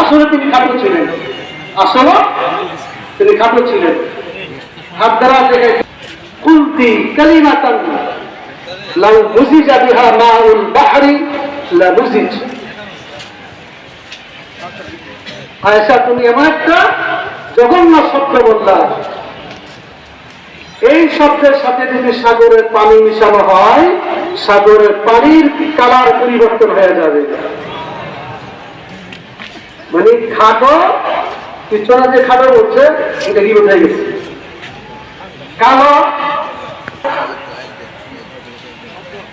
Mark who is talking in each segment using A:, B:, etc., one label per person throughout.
A: আসলে তিনি খাটো ছিলেন। আসলে তিনি খাটো ছিলেন। হাত দ্বারা কুলতি কালিমাতান। লাউ বুঝিজা বিহা মাউল বাহরি লা বুঝিজ আয়েশা, তুমি এমন একটা জঘন্য শব্দ বললা। এই শব্দের সাথে যদি সাগরের পানি মিশানো হয় সাগরের পানির কালার পরিবর্তন হয়ে যাবে। মানে খাটো, পিছনে যে খাটো বলছে এটা কি বোঝা গেছে। কালো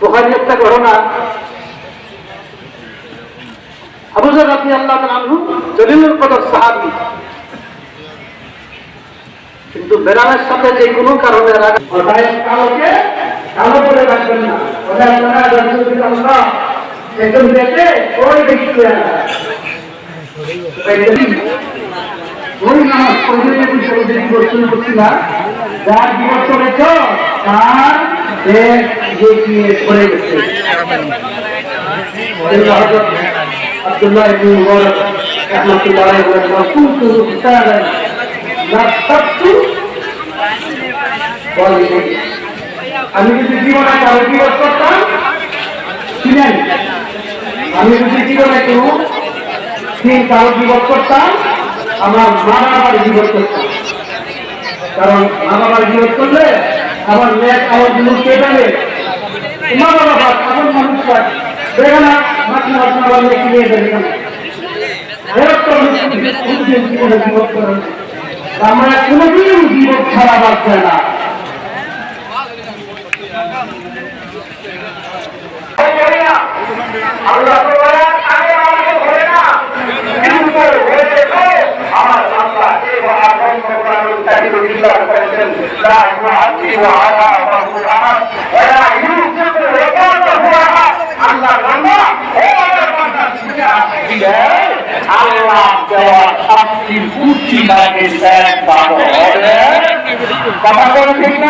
A: ওখানে একটা ঘটনা। আবুজার রাতি আল্লাহ আনহু জলিলুল কদর সাহাবি। কিন্তু বেড়ালের সাথে যে কোনো কারণে রাখা কালোকে কালো করে রাখবেন না। ওটা আপনারা রাসূলুল্লাহ আল্লাহ একদম দেখে ওই দেখতে ওই নামাজ আমি যদি জীবনে কারও দিবস করতাম শুনেন আমি যদি জীবনে কোনো দিন কারও দিবস করতাম, আমার মা বাবার দিবস করতাম। কারণ মা বাবার দিবস করলে আমার মেয়ে আমার জীবন কে যাবে। মা বাবা বাদ এখন মানুষ বাদ দেখে না, মাছ মাছ আমার মেয়ে কিনে দেবে কেন আমরা কোনোদিন জীবন ছাড়া বাঁচবে না।
B: কথা কোন ঠিক না